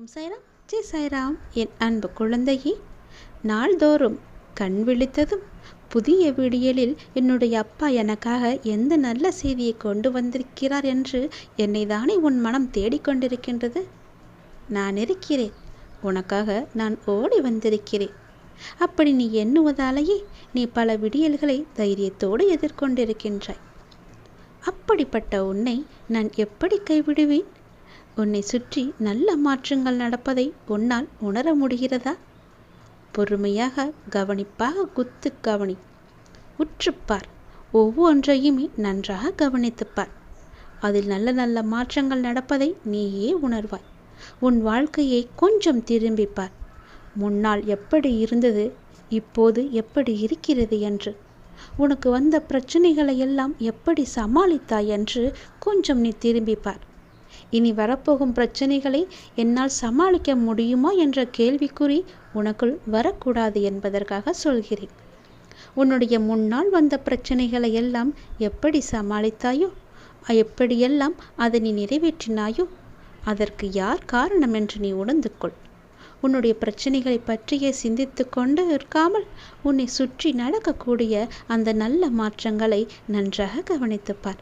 வணக்கம் சாய்ராம். ஜெய் சாய்ராம். என் அன்பு குழந்தையே நாள்தோறும் கண் விழித்ததும் புதிய விடியலில் என்னுடைய அப்பா எனக்காக எந்த நல்ல செய்தியை கொண்டு வந்திருக்கிறார் என்று என்னை தானே உன் மனம் தேடிக்கொண்டிருக்கின்றது நான் இருக்கிறேன். உனக்காக நான் ஓடி வந்திருக்கிறேன். அப்படி நீ எண்ணுவதாலேயே நீ பல விடியல்களை தைரியத்தோடு எதிர்கொண்டிருக்கின்றாய். அப்படிப்பட்ட உன்னை நான் எப்படி கைவிடுவேன்? உன்னை சுற்றி நல்ல மாற்றங்கள் நடப்பதை உன்னால் உணர முடிகிறதா? பொறுமையாக கவனிப்பாக குத்து கவனி. உற்றுப்பார் ஒவ்வொன்றையுமே நன்றாக கவனித்துப்பார் அதில் நல்ல நல்ல மாற்றங்கள் நடப்பதை நீயே உணர்வாய். உன் வாழ்க்கையை கொஞ்சம் திரும்பிப்பார் முன்னால் எப்படி இருந்தது இப்போது எப்படி இருக்கிறது என்று. உனக்கு வந்த பிரச்சனைகளை எல்லாம் எப்படி சமாளித்தாய் என்று கொஞ்சம் நீ திரும்பிப்பார் இனி வரப்போகும் பிரச்சனைகளை என்னால் சமாளிக்க முடியுமா என்ற கேள்விக்குறி உனக்குள் வரக்கூடாது என்பதற்காக சொல்கிறேன். உன்னுடைய முன்னால் வந்த பிரச்சனைகளை எல்லாம் எப்படி சமாளித்தாயோ எப்படியெல்லாம் அதை நீ நிறைவேற்றினாயோ அதற்கு யார் காரணம் என்று நீ உணர்ந்து கொள் உன்னுடைய பிரச்சனைகளை பற்றியே சிந்தித்து கொண்டு இருக்காமல் உன்னை சுற்றி நடக்கக்கூடிய அந்த நல்ல மாற்றங்களை நன்றாக கவனித்துப்பார்.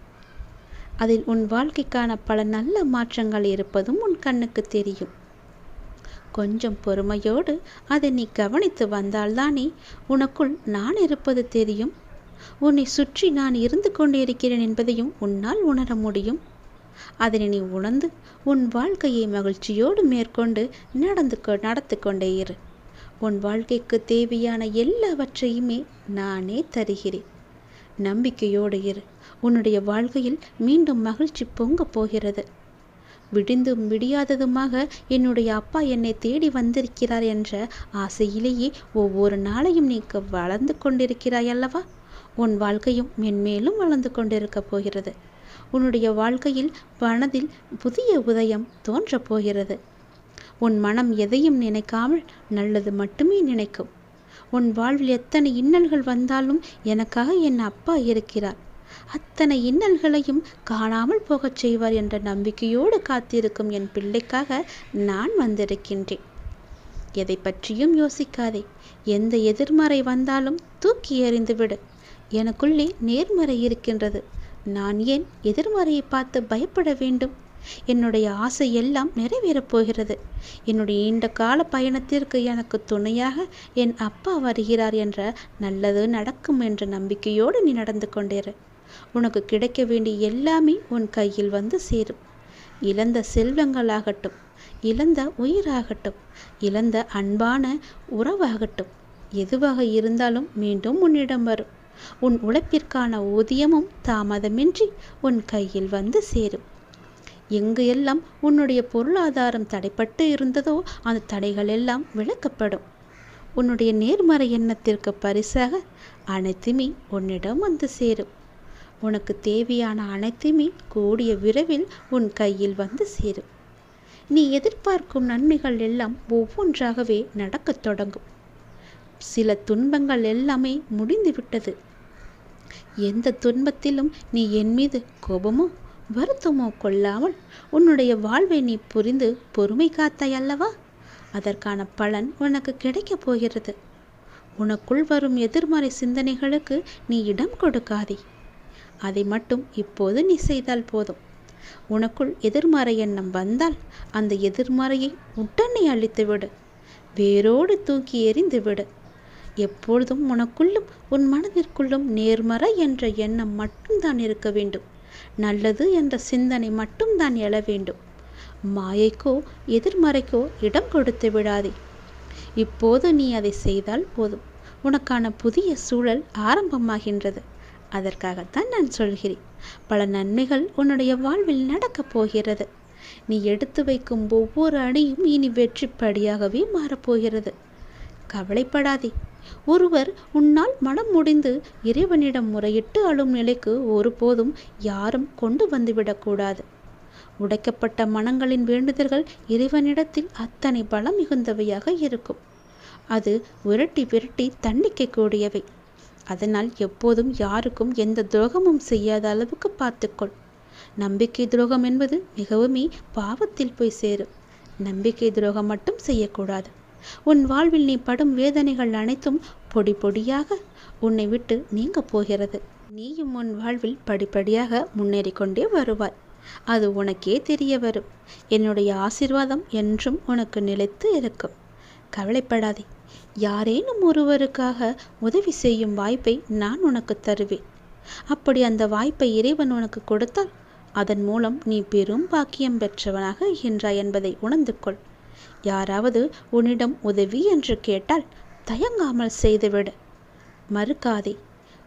அதில் உன் வாழ்க்கைக்கான பல நல்ல மாற்றங்கள் இருப்பதும் உன் கண்ணுக்கு தெரியும். கொஞ்சம் பொறுமையோடு அதை நீ கவனித்து வந்தால்தானே உனக்குள் நான் இருப்பது தெரியும். உன்னை சுற்றி நான் இருந்து கொண்டிருக்கிறேன் என்பதையும் உன்னால் உணர முடியும். அதனை நீ உணர்ந்து உன் வாழ்க்கையை மகிழ்ச்சியோடு மேற்கொண்டு நடந்து கொ நடத்து கொண்டே இரு. உன் வாழ்க்கைக்கு தேவையான எல்லாவற்றையுமே நானே தருகிறேன். நம்பிக்கையோடு இரு. உன்னுடைய வாழ்க்கையில் மீண்டும் மகிழ்ச்சி பொங்கப் போகிறது. விடிந்தும் விடியாததுமாக என்னுடைய அப்பா என்னை தேடி வந்திருக்கிறார் என்ற ஆசையிலேயே ஒவ்வொரு நாளையும் நீ வளர்ந்து கொண்டிருக்கிறாய் அல்லவா? உன் வாழ்க்கையும் மென்மேலும் வளர்ந்து கொண்டிருக்கப் போகிறது. உன்னுடைய வாழ்க்கையில் மனதில் புதிய உதயம் தோன்றப் போகிறது. உன் மனம் எதையும் நினைக்காமல் நல்லது மட்டுமே நினைக்கும். உன் வாழ்வில் எத்தனை இன்னல்கள் வந்தாலும் எனக்காக என் அப்பா இருக்கிறார். அத்தனை இன்னல்களையும் காணாமல் போகச் செய்வார் என்ற நம்பிக்கையோடு காத்திருக்கும் என் பிள்ளைக்காக நான் வந்திருக்கின்றேன். எதை பற்றியும் யோசிக்காதே. எந்த எதிர்மறை வந்தாலும் தூக்கி எறிந்துவிடு. எனக்குள்ளே நேர்மறை இருக்கின்றது. நான் ஏன் எதிர்மறையை பார்த்து பயப்பட வேண்டும்? என்னுடைய ஆசை எல்லாம் நிறைவேறப் போகிறது. என்னுடைய நீண்ட கால பயணத்திற்கு எனக்கு துணையாக என் அப்பா வருகிறார் என்ற நல்லது நடக்கும் என்ற நம்பிக்கையோடு நீ நடந்து கொண்டேரு உனக்கு கிடைக்க வேண்டிய எல்லாமே உன் கையில் வந்து சேரும். இழந்த செல்வங்களாகட்டும் இழந்த உயிராகட்டும் இழந்த அன்பான உறவாகட்டும் எதுவாக இருந்தாலும் மீண்டும் உன்னிடம் வரும். உன் உழைப்பிற்கான ஊதியமும் தாமதமின்றி உன் கையில் வந்து சேரும். எங்கு எல்லாம் உன்னுடைய பொருளாதாரம் தடைப்பட்டு இருந்ததோ அந்த தடைகள் எல்லாம் விளக்கப்படும் உன்னுடைய நேர்மறை எண்ணத்திற்கு பரிசாக அனைத்துமே உன்னிடம் வந்து சேரும். உனக்கு தேவையான அனைத்துமே கூடிய விரைவில் உன் கையில் வந்து சேரும். நீ எதிர்பார்க்கும் நன்மைகள் எல்லாம் ஒவ்வொன்றாகவே நடக்கத் தொடங்கும். சில துன்பங்கள் எல்லாமே முடிந்துவிட்டது எந்த துன்பத்திலும் நீ என் மீது கோபமோ வருத்தமோ கொள்ளாமல் உன்னுடைய வாழ்வை நீ புரிந்து பொறுமை காத்தாய் அல்லவா? அதற்கான பலன் உனக்கு கிடைக்கப் போகிறது. உனக்குள் வரும் எதிர்மறை சிந்தனைகளுக்கு நீ இடம் கொடுக்காதே. அதை மட்டும் இப்போது நீ செய்தால் போதும். உனக்குள் எதிர்மறை எண்ணம் வந்தால் அந்த எதிர்மறையை உடனே அழித்துவிடு. வேரோடு தூக்கி எறிந்து விடு. எப்பொழுதும் உனக்குள்ளும் உன் மனதிற்குள்ளும் நேர்மறை என்ற எண்ணம் மட்டும்தான் இருக்க வேண்டும். நல்லது என்ற சிந்தனை மட்டும்தான் எழ வேண்டும். மாயைக்கோ எதிர்மறைக்கோ இடம் கொடுத்து விடாதே. இப்போது நீ அதை செய்தால் போதும். உனக்கான புதிய சூழல் ஆரம்பமாகின்றது. அதற்காகத்தான் நான் சொல்கிறேன். பல நன்மைகள் உன்னுடைய வாழ்வில் நடக்கப் போகிறது. நீ எடுத்து வைக்கும் ஒவ்வொரு அணியும் இனி வெற்றிப்படியாகவே மாறப்போகிறது. கவலைப்படாதே. ஒருவர் உன்னால் மனம் முடிந்து இறைவனிடம் முறையிட்டு அழும் நிலைக்கு ஒருபோதும் யாரும் கொண்டு வந்துவிடக்கூடாது உடைக்கப்பட்ட மனங்களின் வேண்டுதல்கள் இறைவனிடத்தில் அத்தனை பலம் மிகுந்தவையாக இருக்கும். அது விரட்டி விரட்டி தண்டிக்கக்கூடியவை அதனால் எப்போதும் யாருக்கும் எந்த துரோகமும் செய்யாத அளவுக்கு பார்த்துக்கொள். நம்பிக்கை துரோகம் என்பது மிகவுமே பாவத்தில் போய் சேரும். நம்பிக்கை துரோகம் மட்டும் செய்யக்கூடாது. உன் வாழ்வில் நீ படும் வேதனைகள் அனைத்தும் பொடி பொடியாக உன்னை விட்டு நீங்க போகிறது. நீயும் உன் வாழ்வில் படிப்படியாக முன்னேறி கொண்டே வருவாய். அது உனக்கே தெரிய வரும். என்னுடைய ஆசிர்வாதம் என்றும் உனக்கு நிலைத்து இருக்கும். கவலைப்படாதே. யாரேனும் ஒருவருக்காக உதவி செய்யும் வாய்ப்பை நான் உனக்கு தருவேன். அப்படி அந்த வாய்ப்பை இறைவன் உனக்கு கொடுத்தால் அதன் மூலம் நீ பெரும் பாக்கியம் பெற்றவனாக என்றாய் என்பதை உணர்ந்து கொள். யாராவது உன்னிடம் உதவி என்று கேட்டால் தயங்காமல் செய்துவிடு. மறுக்காதே.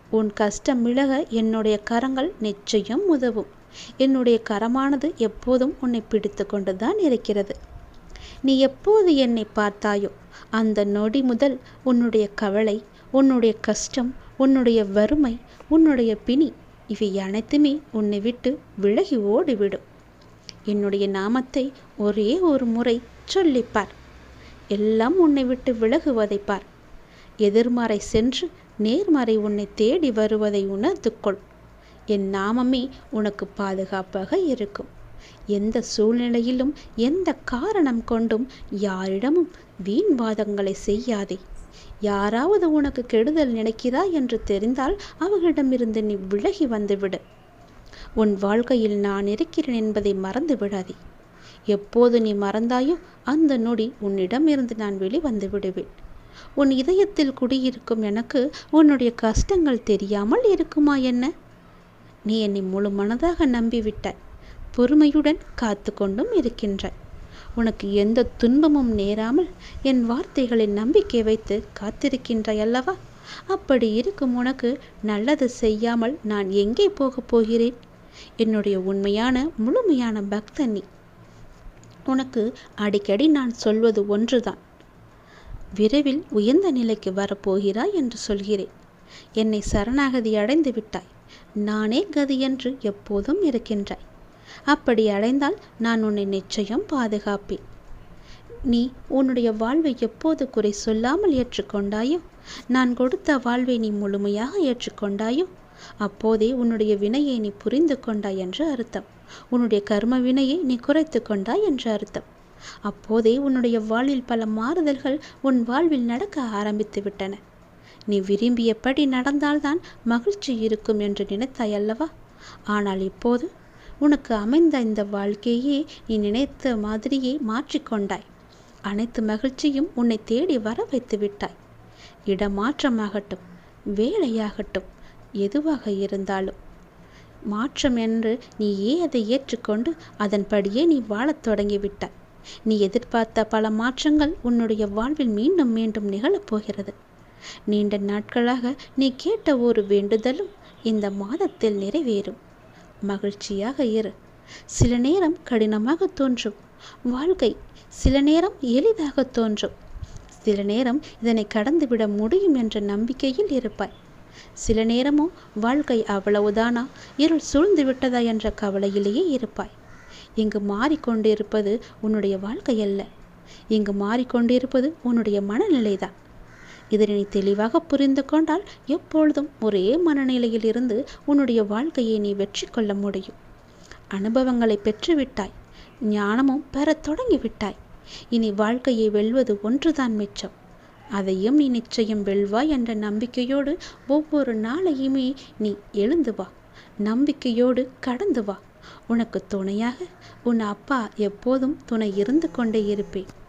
உன் கஷ்டம் விலக என்னுடைய கரங்கள் நிச்சயம் உதவும். என்னுடைய கரமானது எப்போதும் உன்னை பிடித்து கொண்டுதான் இருக்கிறது. நீ எப்போது என்னை பார்த்தாயோ அந்த நொடி முதல் உன்னுடைய கவலை உன்னுடைய கஷ்டம் உன்னுடைய வறுமை உன்னுடைய பிணி இவை அனைத்துமே உன்னை விட்டு விலகி ஓடிவிடும். என்னுடைய நாமத்தை ஒரே ஒரு முறை சொல்லிப்பார். எல்லாம் உன்னை விட்டு விலகுவதை பார். எதிர்மறை சென்று நேர்மறை உன்னை தேடி வருவதை உணர்த்துக்கொள் என் நாமமே உனக்கு பாதுகாப்பாக இருக்கும். எந்த சூழ்நிலையிலும் எந்த காரணம் கொண்டும் யாரிடமும் வீண் வாதங்களை செய்யாதே. யாராவது உனக்கு கெடுதல் நினைக்கிறா என்று தெரிந்தால் அவர்களிடமிருந்து நீ விலகி வந்துவிடு. உன் வாழ்க்கையில் நான் இருக்கிறேன் என்பதை மறந்து விடாதே. எப்போது நீ மறந்தாயோ அந்த நொடி உன்னிடமிருந்து நான் வெளிவந்து விடுவேன். உன் இதயத்தில் குடியிருக்கும் எனக்கு உன்னுடைய கஷ்டங்கள் தெரியாமல் இருக்குமா என்ன? நீ என்னை முழு மனதாக நம்பிவிட்டாய். பொறுமையுடன் காத்து கொண்டும் இருக்கின்றாய். உனக்கு எந்த துன்பமும் நேராமல் என் வார்த்தைகளில் நம்பிக்கை வைத்து காத்திருக்கின்றாய் அல்லவா? அப்படி இருக்கும் உனக்கு நல்லது செய்யாமல் நான் எங்கே போகப் போகிறேன்? என்னுடைய உண்மையான முழுமையான பக்தன் நீ. உனக்கு அடிக்கடி நான் சொல்வது ஒன்றுதான். விரைவில் உயர்ந்த நிலைக்கு வரப்போகிறாய் என்று சொல்கிறேன். என்னை சரணாகதி அடைந்து விட்டாய். நானே கதி என்று எப்போதும் இருக்கின்றாய். அப்படி அடைந்தால் நான் உன்னை நிச்சயம் பாதுகாப்பேன். நீ உன்னுடைய வாழ்வை எப்போது குறை சொல்லாமல் ஏற்றுக்கொண்டாயோ நான் கொடுத்த வாழ்வை நீ முழுமையாக ஏற்றுக்கொண்டாயோ அப்போதே உன்னுடைய வினையை நீ புரிந்து கொண்டாய் என்று அர்த்தம். உன்னுடைய கர்ம வினையை நீ குறைத்து கொண்டாய் என்று அர்த்தம். அப்போதே உன்னுடைய வாழ்வில் பல மாறுதல்கள் உன் வாழ்வில் நடக்க ஆரம்பித்து விட்டன. நீ விரும்பியபடி நடந்தால்தான் மகிழ்ச்சி இருக்கும் என்று நினைத்தாய் அல்லவா? ஆனால் இப்போது உனக்கு அமைந்த இந்த வாழ்க்கையே நீ நினைத்த மாதிரியே மாற்றிக்கொண்டாய் அனைத்து மகிழ்ச்சியும் உன்னை தேடி வர வைத்து விட்டாய். இடமாற்றமாகட்டும் வேலையாகட்டும் எதுவாக இருந்தாலும். மாற்றம் என்று நீ ஏன் அதை ஏற்றுக்கொண்டு அதன்படியே நீ வாழத் தொடங்கிவிட்டாய் நீ எதிர்பார்த்த பல மாற்றங்கள் உன்னுடைய வாழ்வில் மீண்டும் மீண்டும் நிகழப்போகிறது நீண்ட நாட்களாக நீ கேட்ட ஒரு வேண்டுதலும் இந்த மாதத்தில் நிறைவேறும். மகிழ்ச்சியாக இரு. சில நேரம் கடினமாக தோன்றும். வாழ்க்கை சில நேரம் எளிதாக தோன்றும். சில நேரம் இதனை கடந்துவிட முடியும் என்ற நம்பிக்கையில் இருப்பாய். சில நேரமோ வாழ்க்கை அவ்வளவுதானா? இருள் சூழ்ந்து விட்டதா என்ற கவலையிலேயே இருப்பாய். இங்கு மாறிக்கொண்டிருப்பது உன்னுடைய வாழ்க்கை அல்ல. இங்கு மாறிக்கொண்டிருப்பது உன்னுடைய மனநிலைதான். இதனை நீ தெளிவாக புரிந்து கொண்டால் எப்பொழுதும் ஒரே மனநிலையில் இருந்து உன்னுடைய வாழ்க்கையை நீ வெற்றி கொள்ள முடியும். அனுபவங்களை பெற்றுவிட்டாய். ஞானமும் பெறத் தொடங்கிவிட்டாய். இனி வாழ்க்கையை வெல்வது ஒன்றுதான் மிச்சம். அதையும் நீ நிச்சயம் வெல்வாய் என்ற நம்பிக்கையோடு ஒவ்வொரு நாளையுமே நீ எழுந்து வா. நம்பிக்கையோடு கடந்து வா. உனக்கு துணையாக உன் அப்பா எப்போதும் துணை இருந்து கொண்டே இருப்பேன்.